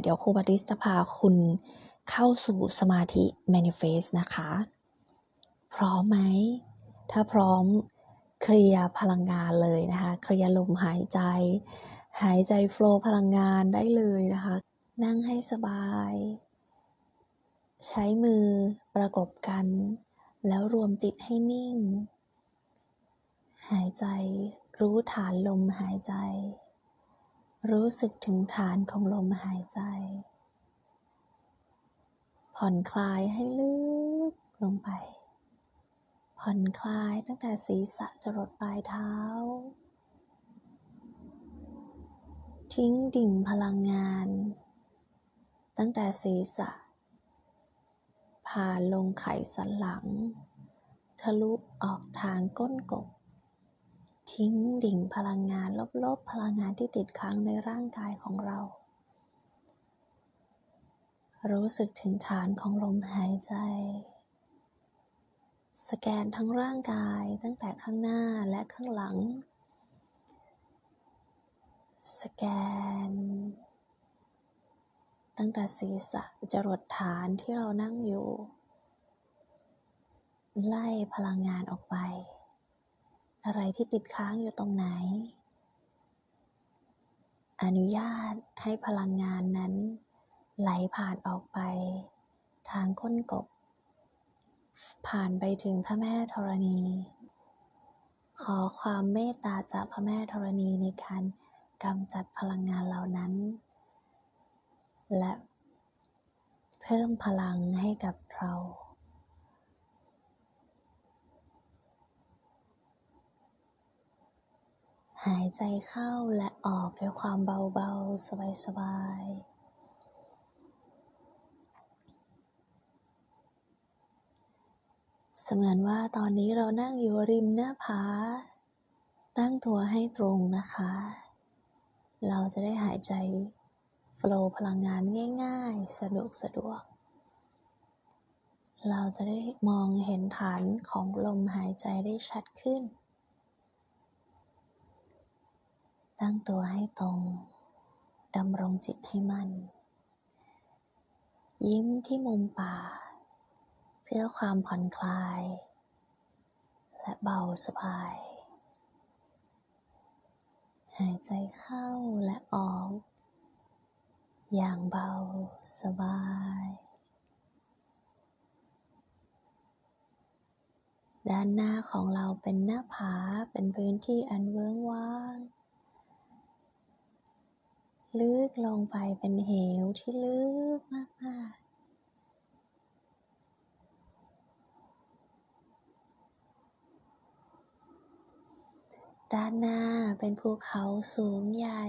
เดี๋ยวครูปฏิสจะพาคุณเข้าสู่สมาธิ manifest นะคะ พร้อมไหม ถ้าพร้อมเคลียร์พลังงานเลยนะคะ เคลียร์ลมหายใจ หายใจโฟล์พลังงานได้เลยนะคะ นั่งให้สบาย ใช้มือประกบกัน แล้วรวมจิตให้นิ่ง หายใจรู้ฐานลมหายใจ รู้สึกถึงฐานของลมหายใจ ผ่อนคลายให้ลึกลงไป ผ่อนคลายตั้งแต่ศีรษะจรดปลายเท้า ทิ้งดิ่งพลังงาน ตั้งแต่ศีรษะ ผ่านลงไขสันหลัง ทะลุออกทางก้นกบ ทิ้งดิ่งพลังงานลบๆ พลังงานที่ติดค้างในร่างกายของเรา รู้สึกถึงฐานของลมหายใจ สแกนทั้งร่างกายตั้งแต่ข้างหน้าและข้างหลัง สแกน ตั้งแต่ศีรษะจรดฐานที่เรานั่งอยู่ ไล่พลังงานออกไป อะไรที่ติดค้างอยู่ตรงไหน อนุญาตให้พลังงานนั้น ไหลผ่านออกไป ทางก้นกบ ผ่านไปถึงพระแม่ธรณี ขอความเมตตาจากพระแม่ธรณีในการกำจัดพลังงานเหล่านั้น และเพิ่มพลังให้กับเรา หายใจเข้าและออกด้วยความเบาๆ สบายๆ เสมือนว่าตอนนี้เรานั่งอยู่ริมหน้าผา ตั้งตัวให้ตรงนะคะ เราจะได้หายใจโฟล์พลังงานง่าย ๆ สะดวกสะดวก เราจะได้มองเห็นฐานของลมหายใจได้ชัดขึ้น ตั้งตัวให้ตรง ดำรงจิตให้มั่น ยิ้มที่มุมปาก เพื่อความผ่อนคลาย และเบาสบาย หายใจเข้าและออก อย่างเบาสบายด้านหน้าของเราเป็นหน้าผาเป็นพื้นที่อันเวิ้งว้าง ลึกลงไปเป็นเหวที่ลึกมากๆด้านหน้าเป็นภูเขาสูงใหญ่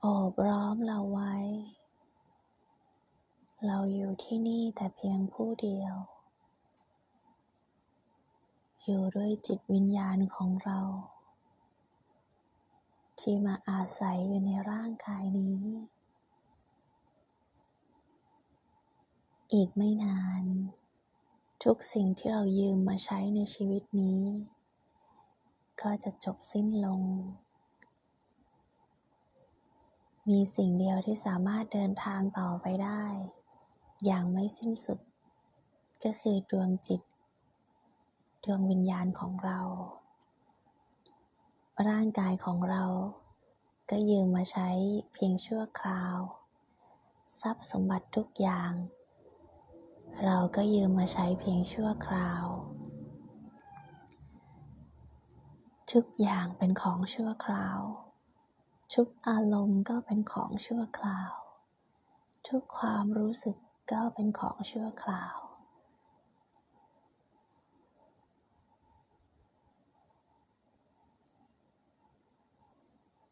โอบล้อมเราไว้ เราอยู่ที่นี่แต่เพียงผู้เดียว อยู่ด้วยจิตวิญญาณของเรา ที่มาอาศัยอยู่ในร่างกายนี้ อีกไม่นาน ทุกสิ่งที่เรายืมมาใช้ในชีวิตนี้ ก็จะจบสิ้นลง มีสิ่งเดียวที่สามารถเดินทางต่อไปได้ อย่างไม่สิ้นสุด ก็คือดวงจิต ดวงวิญญาณของเรา ร่างกายของเรา ก็ยืมมาใช้เพียงชั่วคราว ทรัพย์สมบัติทุกอย่าง เราก็ยืมมาใช้เพียงชั่วคราว ทุกอย่างเป็นของชั่วคราว ทุกอารมณ์ก็เป็นของชั่วคราว ทุกความรู้สึกก็เป็นของชั่วคราว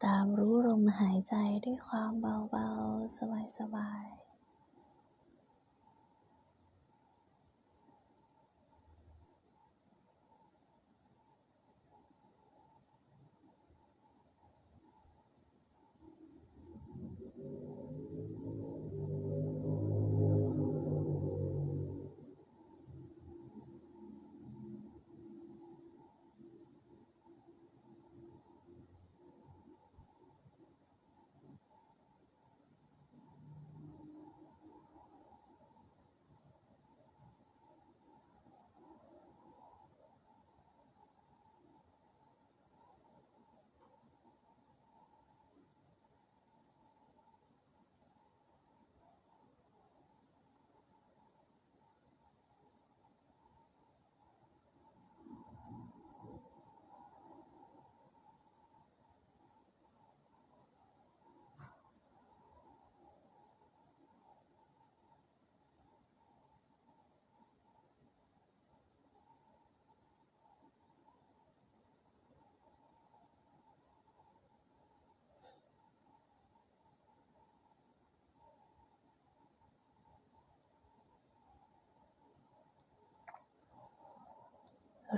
ตามรู้ลมหายใจด้วยความเบาๆ สบายๆ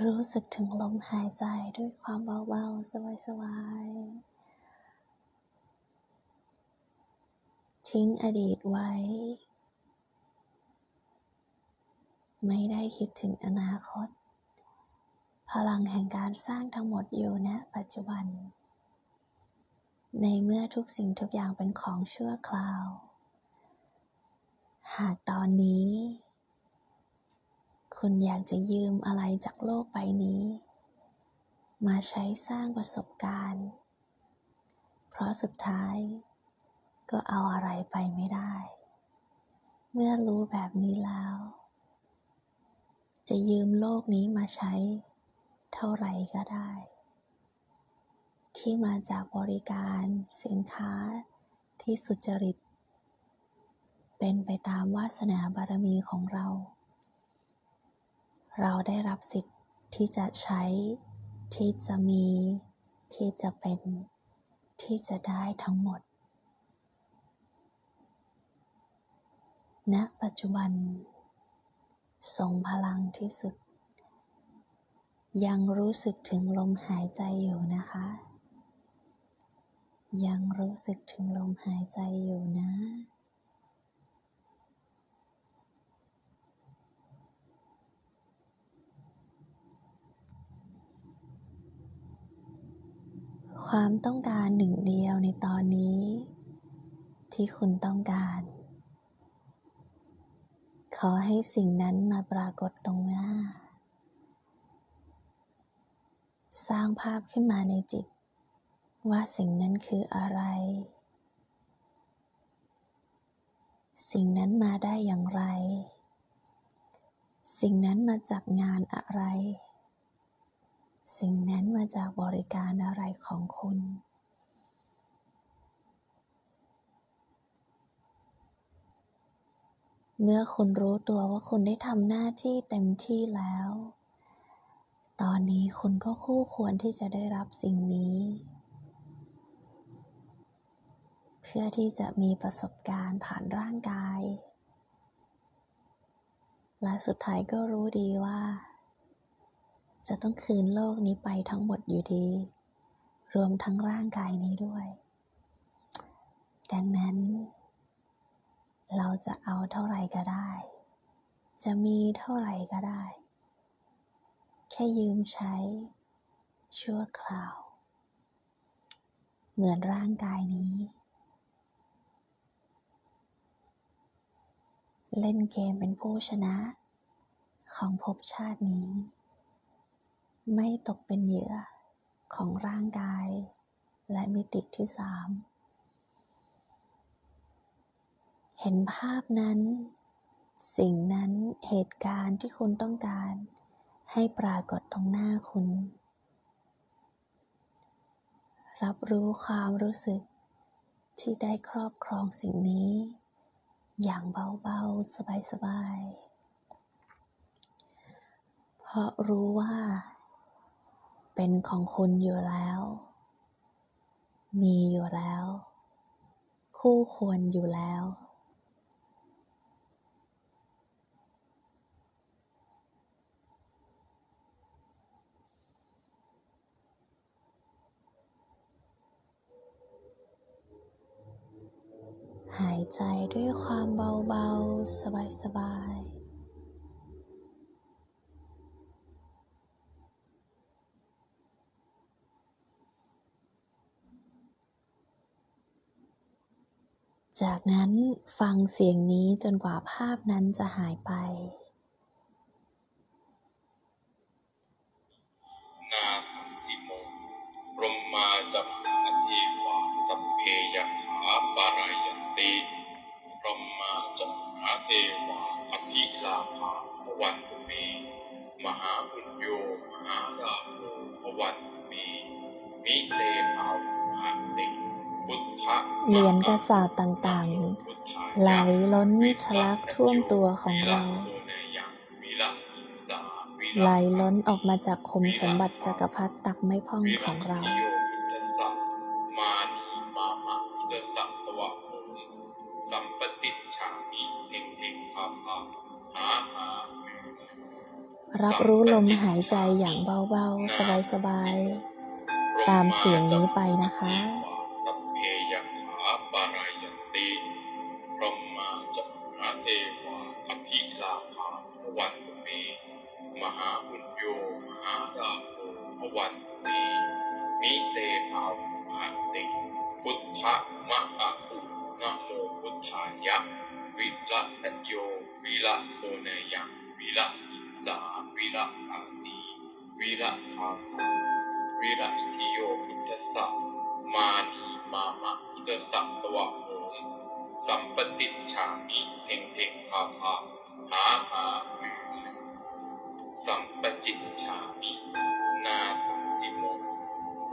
รู้สึกถึงลมหายใจด้วยความเบาๆ สบายๆ ทิ้งอดีตไว้ ไม่ได้คิดถึงอนาคต พลังแห่งการสร้างทั้งหมดอยู่ณปัจจุบัน ในเมื่อทุกสิ่งทุกอย่างเป็นของชั่วคราว หากตอนนี้ คุณอยากจะยืมอะไรจากโลกใบนี้ มาใช้สร้างประสบการณ์ เพราะสุดท้ายก็เอาอะไรไปไม่ได้ เมื่อรู้แบบนี้แล้ว จะยืมโลกนี้มาใช้เท่าไหร่ก็ได้ ที่มาจากบริการสินค้าที่สุจริต เป็นไปตามวาสนาบารมีของเรา เราได้รับสิทธิ์ที่จะใช้ ที่จะมี ที่จะเป็น ที่จะได้ทั้งหมด ณ ปัจจุบันทรงพลังที่สุด ยังรู้สึกถึงลมหายใจอยู่นะคะ ยังรู้สึกถึงลมหายใจอยู่นะ ความต้องการหนึ่งเดียวในตอนนี้ ที่คุณต้องการ ขอให้สิ่งนั้นมาปรากฏตรงหน้า สร้างภาพขึ้นมาในจิต ว่าสิ่งนั้นคืออะไร สิ่งนั้นมาได้อย่างไร สิ่งนั้นมาจากงานอะไร สิ่งนั้นมาจากบริการอะไรของคุณ เมื่อคุณรู้ตัวว่าคุณได้ทำหน้าที่เต็มที่แล้ว ตอนนี้คุณก็คู่ควรที่จะได้รับสิ่งนี้ เพื่อที่จะมีประสบการณ์ผ่านร่างกาย และสุดท้ายก็รู้ดีว่า จะต้องคืนโลกนี้ไปทั้งหมดอยู่ดี รวมทั้งร่างกายนี้ด้วย ดังนั้น เราจะเอาเท่าไหร่ก็ได้ จะมีเท่าไหร่ก็ได้ แค่ยืมใช้ ชั่วคราว เหมือนร่างกายนี้ เล่นเกมเป็นผู้ชนะของภพชาตินี้ ไม่ตกเป็นเหยื่อของร่างกาย และมิติที่สามเห็นภาพนั้น สิ่งนั้นเหตุการณ์ที่คุณต้องการ ให้ปรากฏตรงหน้าคุณ รับรู้ความรู้สึกที่ได้ครอบครองสิ่งนี้ อย่างเบาๆ สบายๆ เพราะรู้ว่า เป็นของคุณอยู่แล้ว มีอยู่แล้ว คู่ควรอยู่แล้ว หายใจด้วยความเบาๆ สบายๆ จากนั้นฟังเสียงนี้จนกว่าภาพนั้นจะหายไป นาสันติโมพรหมาจัปอธิวาสัพเพยัขาปารายันติพรหมาจัปหาเทวาอภิลาภาวันตุเมมหาบุญโยมหาราภวันตุเมมิเลภาหันติ เหรียญกระสาบต่างๆ ไหลล้นทะลักท่วมตัวของเรา ไหลล้นออกมาจากคมสมบัติจักรพรรดิตักไม่พ่องของเรามานีมามาพุทธสัสวะโหมสัมปติฉามิเทงเทงพาพาหาหารับรู้ลมหายใจอย่างเบาๆ สบายๆ ตามเสียงนี้ไปนะคะ สาวิละอาสีวิละทาสาวิละอิทิโยพุทธสสะมานีมามะพุทธสสะสวะโหมสัมปติชามิเทงเทงพาพาหาหาสัมปจิตชามินาสังสิโม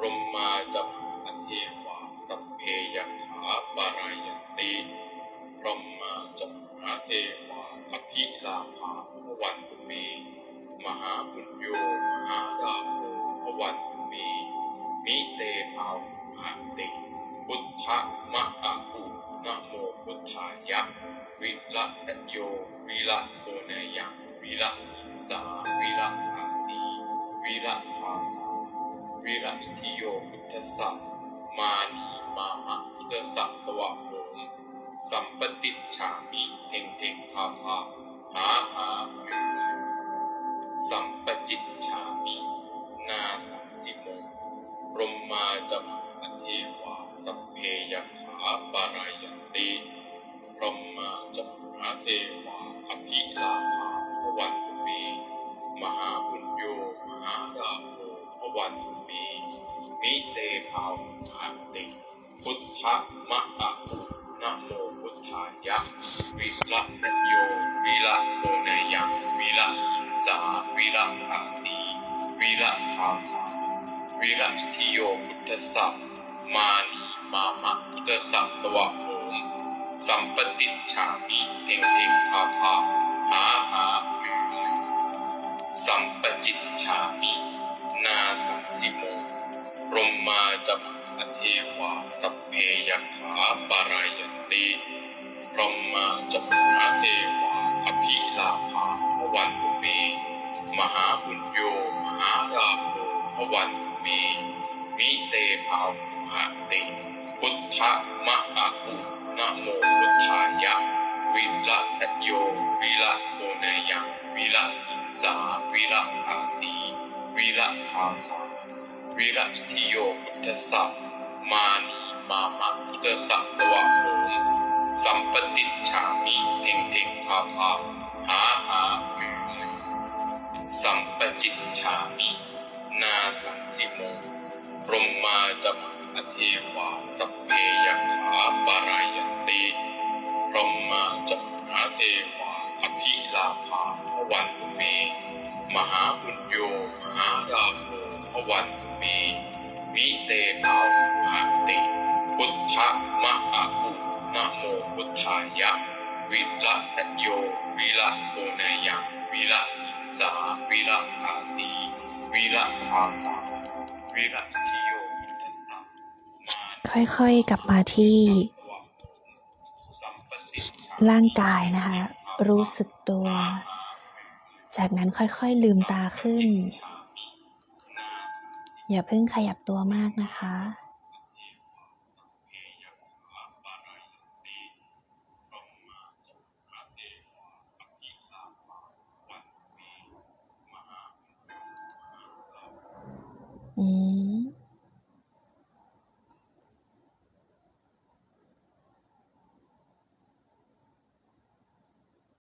รมมาจัมอเทวาสัพเพยขาปารายติพรหมาจัม หาเทวาอภิลาภาภวันตุเมมหาบุญโยมหาราโภภวันตุเมมิเตภาวุหันติพุทธมะอะอุนะโมพุทธายะวิละทะโยวิละโทเนยังวิละสาวิละอาสีวิละทาสาวิละอิทิโยพุทธสสะมานีมามะพุทธสสะสวะโหม สัมปติชามิเทงเทงพาพาหาหาสัมปจิตชามินาสังสิโมรมมาจัมอเทวาสัพเพยขาปารายติพรหมาจัมหาเทวาอภิลาภาภวันตุเมมหาบุญโยมหาราโภภวันตุเมมิเตภาวุหันติพุทธมะอะอุนะ ยะวิละทะโยวิละโทเนยังวิละอิสาวิละอาสีวิละทาสาวิละทิโยพุทธสสะมานีมามะพุทธสสะสวะโหมสัมปติชามิเทงเทงพาพาหาหาสัมปจิตชามินาสังสิโมรมมาจัมอเทวาสัพเพยขาปารายันติ รหมาจัมหาเทวาอภิลาภาภวันตุเมมหาบุญโยมหาราโภภวันตุเมมิเตภาหันติพุทธมะอะอุนะโมพุทธายะวิละทโยวิละโทเนยังวิละอิสาวิละอาสีวิละทาสาวิระอิทิโยพุทธสสะมานีมามะพุทธสสะสวะโม สัมปติชามิเทงเทงพาพาหาหาสัมปจิตชามินาสังสิโมรมมาจัมอเทวาสัพเพยขาปารายติพรหมาจัมหาเทวาอภิลาภาภวันตุเม มหาบุญโยมหาราภภวันตุเมมิเตภาวุหันติ พุทธมะอะอุ นะโมพุทธายะวิละทะโยวิละโทเนยังวิละสาวิละอาสีวิละทาสาวิละทิโยค่อยๆกลับมาที่ ร่างกายนะคะ รู้สึกตัว จากนั้นค่อยๆลืมตาขึ้น อย่าเพิ่งขยับตัวมากนะคะ